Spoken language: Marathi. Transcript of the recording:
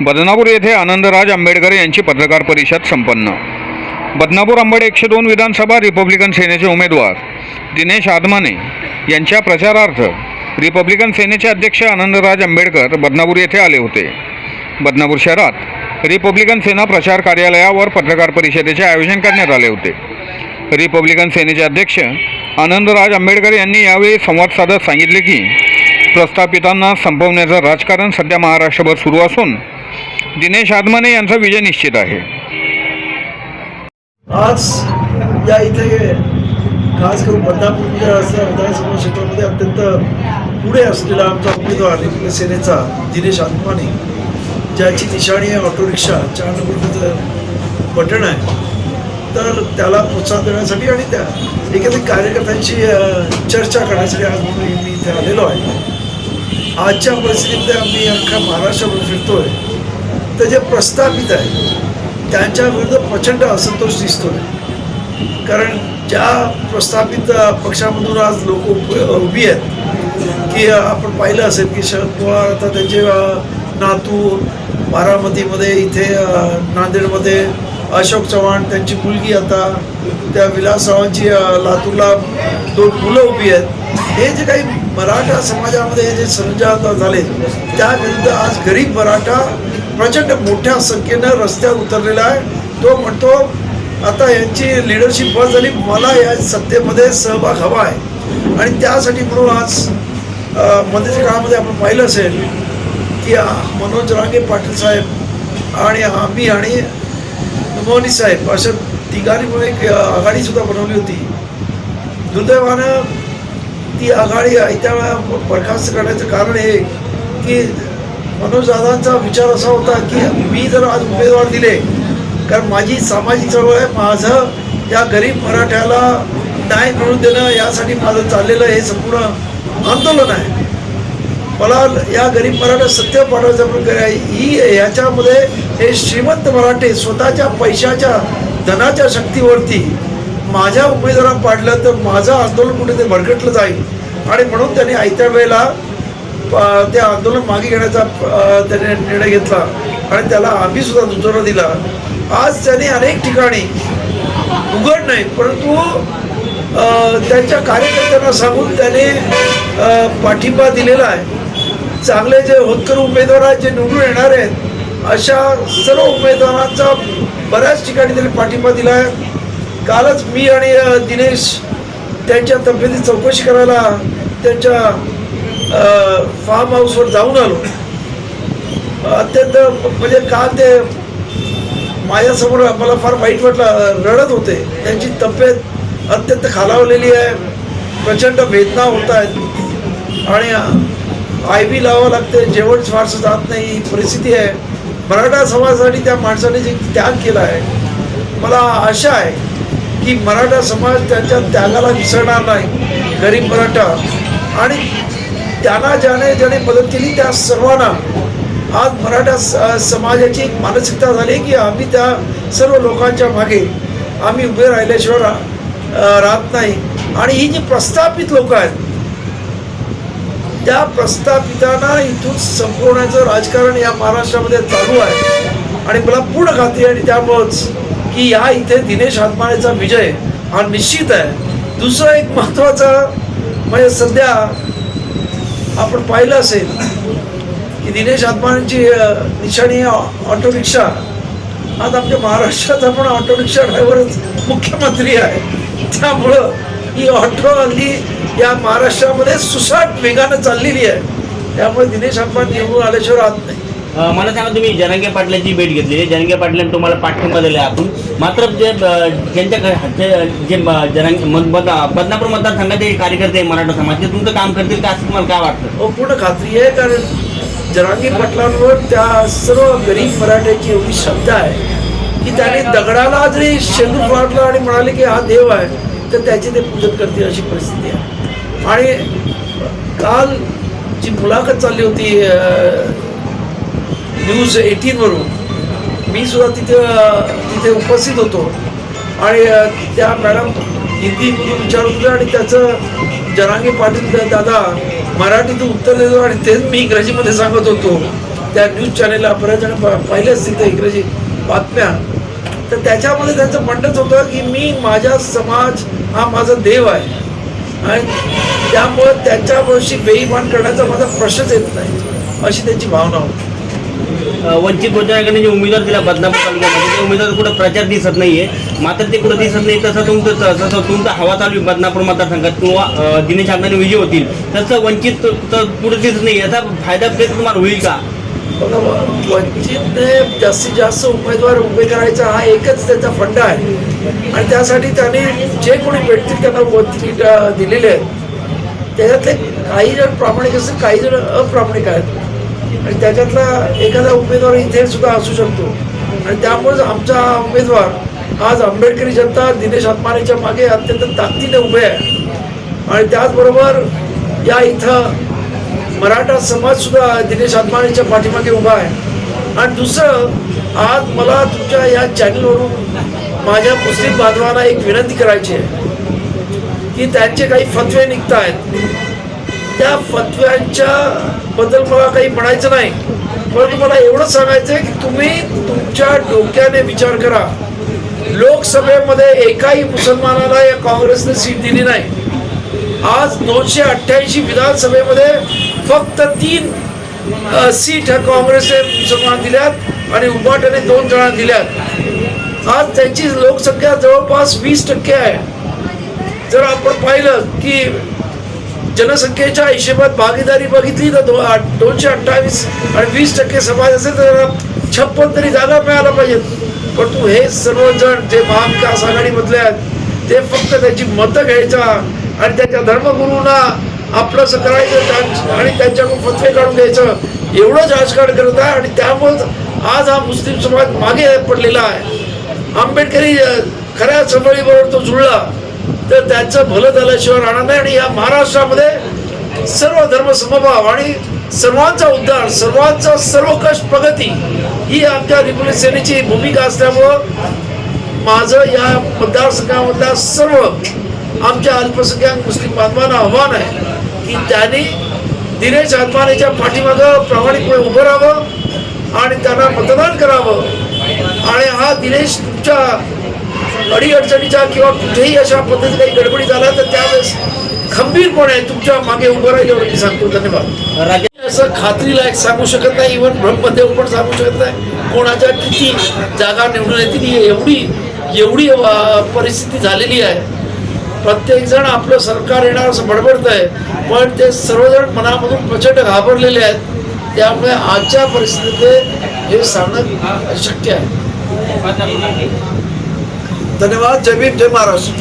बदनापूर येथे आनंदराज आंबेडकर यांची पत्रकार परिषद संपन्न. बदनापूर आंबेड एकशे दोन विधानसभा रिपब्लिकन सेनेचे उमेदवार दिनेश आदमाने यांच्या प्रचारार्थ रिपब्लिकन सेनेचे अध्यक्ष आनंदराज आंबेडकर बदनापूर येथे आले होते. बदनापूर शहरात रिपब्लिकन सेना प्रचार कार्यालयावर पत्रकार परिषदेचे आयोजन करण्यात आले होते. रिपब्लिकन सेनेचे अध्यक्ष आनंदराज आंबेडकर यांनी यावेळी संवाद साधत सांगितले की प्रस्थापितांना संपवण्याचं राजकारण सध्या महाराष्ट्रभर सुरू असून दिनेश आदमाने यांचा विजय निश्चित आहे. आज या इथे खास करून बदनापूर विधानसभा क्षेत्रामध्ये अत्यंत पुढे असलेला आमचा उमेदवार रिपब्लिक सेनेचा दिनेश आदमाने ज्याची निशाणी आहे ऑटो रिक्षा चार नंबरचं बटन आहे. तर त्याला प्रोत्साहन देण्यासाठी आणि त्या एखाद्या कार्यकर्त्यांची चर्चा करण्यासाठी आज म्हणून मी इथे आलेलो आहे. आजच्या परिस्थितीमध्ये आम्ही अख्खा महाराष्ट्रभर फिरतोय. तर जे प्रस्थापित आहे त्यांच्या विरुद्ध प्रचंड असंतोष दिसतोय. कारण ज्या प्रस्थापित पक्षामधून आज लोक उभी आहेत की आपण पाहिलं असेल की शरद पवार आता त्यांचे नातू बारामतीमध्ये इथे नांदेडमध्ये अशोक चव्हाण त्यांची मुलगी आता त्या विलासरावांची लातूरला दोन मुलं उभी आहेत. हे जे काही मराठा समाजामध्ये हे जे संजात झाले त्याविरुद्ध आज गरीब मराठा प्रचंड मोठ्या संख्येनं रस्त्यावर उतरलेला आहे. तो म्हणतो आता यांची लिडरशिप बस झाली मला या सत्तेमध्ये सहभाग हवा आहे. आणि त्यासाठी म्हणून आज मध्येच्या मध्यच्या काळामध्ये आपण पाहिलं असेल की मनोज रांगे पाटील साहेब आणि आम्ही आणि मोहनी साहेब अशा तिघांनी मिळून एक आघाडीसुद्धा बनवली होती। दुर्दैवानं ती आघाडी आयत्या वेळा बरखास्त करण्याचं कारण हे की मनोजदादांचा विचार असा होता की मी जर आज उमेदवार दिले कारण माझी सामाजिक चळवळ आहे माझं या गरीब मराठ्याला न्याय मिळवून देणं यासाठी माझं चाललेलं हे संपूर्ण आंदोलन आहे. मला या गरीब मराठा सत्य पाठवायचा प्रकार आहे. ही याच्यामध्ये हे श्रीमंत मराठे स्वतःच्या पैशाच्या धनाच्या शक्तीवरती माझ्या उमेदवारांना पाडलं तर माझं आंदोलन कुठे ते भरकटलं जाईल. आणि म्हणून त्यांनी आयत्या वेळेला ते आंदोलन मागे घेण्याचा त्याने निर्णय घेतला आणि त्याला आम्ही सुद्धा दुजोरा दिला. आज त्यांनी अनेक ठिकाणी उघड नाही परंतु त्यांच्या कार्यकर्त्यांना सांगून त्याने पाठिंबा दिलेला आहे. चांगले जे होतकर उमेदवार आहेत जे निवडून येणार आहेत अशा सर्व उमेदवारांचा बऱ्याच ठिकाणी त्यांनी पाठिंबा दिला आहे. कालच मी आणि दिनेश त्यांच्या तब्येती चौकशी करायला त्यांच्या फार्म हाऊसवर जाऊन आलो. अत्यंत म्हणजे काल ते माझ्यासमोर मला फार वाईट वाटलं रडत होते. त्यांची तब्येत अत्यंत खालावलेली आहे. प्रचंड वेदना होत आहेत. आणि आय बी लावावं लागते. जेवण फारसं जात नाही. ही परिस्थिती आहे. मराठा समाजासाठी त्या माणसाने जे त्याग केला आहे मला आशा आहे की मराठा समाज त्यांच्या त्यागाला विसरणार नाही. गरीब मराठा. आणि त्यांना ज्याने ज्याने मदत केली त्या सर्वांना आज मराठा स- समाजाची एक मानसिकता झाली की आम्ही त्या सर्व लोकांच्या मागे आम्ही उभे राहिल्याशिवाय राहत नाही. आणि ही जी प्रस्थापित लोक आहेत त्या प्रस्थापितांना इथून संपवण्याचं राजकारण या महाराष्ट्रामध्ये चालू आहे. आणि मला पूर्ण खात्री आहे आणि त्यामुळंच की या इथे दिनेश हातमाळेचा विजय हा निश्चित आहे. दुसरं एक महत्त्वाचं म्हणजे सध्या आपण पाहिलं असेल की दिनेश आत्मानेची निशाणी आहे ऑटो रिक्षा आज आमच्या महाराष्ट्रात आपण ऑटो रिक्षा ड्रायव्हरच मुख्यमंत्री आहे. त्यामुळं ही ऑटो हल्ली या महाराष्ट्रामध्ये सुसाट वेगानं चाललेली आहे. त्यामुळे दिनेश आत्मा निवडून आल्याशिवाय राहत नाही. मला सांगा तुम्ही जरांगे पाटलांची भेट घेतलेली आहे. जरांगे पाटलांनी तुम्हाला पाठिंबा दिला आहे आपण. मात्र जे अ, ज्यांच्या घ- जे जे म- जरांगे मत- बद- बदनापूर मतदारसंघाचे कार्यकर्ते मराठा समाज ते तुमचं काम करतील का? असं तुम्हाला काय वाटतं? हो पूर्ण खात्री आहे कारण जरांगी पाटलांवर त्या सर्व गरीब मराठ्याची एवढी श्रद्धा आहे की त्याने दगडाला जरी शेंदूर फाडला आणि म्हणाले की हा देव आहे तर त्याचे ते पूजन करतील अशी परिस्थिती आहे. आणि काल जी मुलाखत चालली होती न्यूज एटीनवरून मी सुद्धा तिथे तिथे उपस्थित होतो. आणि त्या मॅडम हिंदी विचारत होत्या आणि त्याचं जनांगी पाटील दादा मराठीतून उत्तर देतो आणि तेच मी इंग्रजीमध्ये सांगत होतो. त्या न्यूज चॅनेलला बऱ्याच जण पाहिले असतील त्या इंग्रजी बातम्या. तर त्याच्यामध्ये त्यांचं म्हणणंच होतं की मी माझ्या समाज हा माझा देव आहे. आणि त्यामुळं त्याच्यापाशी बेईमान करण्याचा माझा प्रश्नच येत नाही. अशी त्यांची भावना होती. वंचित बहुजन आघाडीने जे उमेदवार दिला बदनापूर तालुक्यामध्ये ते उमेदवार कुठं प्रचार दिसत नाहीये. मात्र ते कुठं दिसत नाही तसं तुमचं तसं तुमचा हवा चालू आहे बदनापूर मतदारसंघात. किंवा दिनेश आघाडी विजय होतील. तसं वंचित तर पुढे दिसत नाही. याचा फायदा तुम्हाला होईल का? बघा व- वंचितने जास्तीत जास्त उमेदवार उभे करायचा हा एकच त्याचा फंडा आहे. आणि त्यासाठी त्यांनी जे कोणी भेटतील त्यांना व- दिलेले आहेत. त्याच्यातले काही जण प्रामाणिक असतील काही जण अप्रामाणिक आहेत. आणि त्याच्यातला एखादा उमेदवार इथे सुद्धा असू शकतो. आणि त्यामुळेच आमचा उमेदवार आज आंबेडकरी जनता दिनेश आत्मानेच्या मागे अत्यंत ताकदीने उभे आहे. आणि त्याचबरोबर या इथं मराठा समाजसुद्धा दिनेश आत्मानेच्या पाठीमागे उभा आहे. आणि दुसरं आज मला तुमच्या या चॅनलवरून माझ्या मुस्लिम बांधवांना एक विनंती करायची आहे की त्यांचे काही फतवे निघत आहेत त्या फतव्यांच्या बद्दल मला काही म्हणायचं नाही. परंतु मला एवढंच सांगायचं आहे की तुम्ही तुमच्या डोक्याने विचार करा. लोकसभेमध्ये एकाही मुसलमानाला या काँग्रेसने सीट दिली नाही. आज दोनशे अठ्ठ्याऐंशी विधानसभेमध्ये फक्त तीन सीट ह्या काँग्रेसने मुसलमान दिल्यात आणि उबाटाने दोन जणांना दिल्यात. आज त्यांची लोकसंख्या जवळपास वीस टक्के आहे. जर आपण पाहिलं की जनसंख्येच्या हिशेबात भागीदारी बघितली तर दो दोनशे अठ्ठावीस आणि वीस टक्के समाज असेल तर छप्पन तरी जागा मिळायला पाहिजेत. परंतु हे सर्वजण जे महाविकास आघाडीमधले आहेत ते फक्त त्याची मतं घ्यायचा आणि त्याच्या धर्मगुरूंना आपलंसं करायचं त्या- आणि त्यांच्याकडून फतवे काढून घ्यायचं एवढंच राजकारण करत आहे आणि त्यामुळंच आज हा मुस्लिम समाज मागे पडलेला आहे. आंबेडकरी खऱ्या चळवळीबरोबर तो जुळला तर त्याचं भलं झाल्याशिवाय राहणार नाही. आणि या महाराष्ट्रामध्ये सर्व धर्म समभाव आणि सर्वांचा उद्धार सर्वांचा सर्वकष प्रगती ही आमच्या रिपब्लिक सेनेची भूमिका असल्यामुळं माझं या मतदारसंघामधल्या सर्व आमच्या अल्पसंख्याक मुस्लिम बांधवांना आव्हान आहे की त्यांनी दिनेश आत्मानेच्या पाठीमागं प्रामाणिकपणे उभं राहावं आणि त्यांना मतदान करावं. आणि हा दिनेश तुमच्या अडीअडचणीच्या किंवा कुठेही अशा पद्धती काही गडबडी झाल्या तर त्यावेळेस खंबीरपणे तुमच्या मागे उभं राहील एवढं मी सांगतो. धन्यवाद. राज्य असं खात्रीलायक सांगू शकत नाही इव्हन ब्रह्मदेव पण सांगू शकत नाही. कोणाच्या किती जागा निवडून येतील एवढी एवढी परिस्थिती झालेली आहे. प्रत्येक जण आपलं सरकार येणार असं बडबडत आहे. पण ते सर्वजण मनामधून प्रचंड घाबरलेले आहेत. त्यामुळे आजच्या परिस्थितीत हे सांगणं अशक्य आहे. धन्यवाद. जय भीम जय महाराष्ट्र.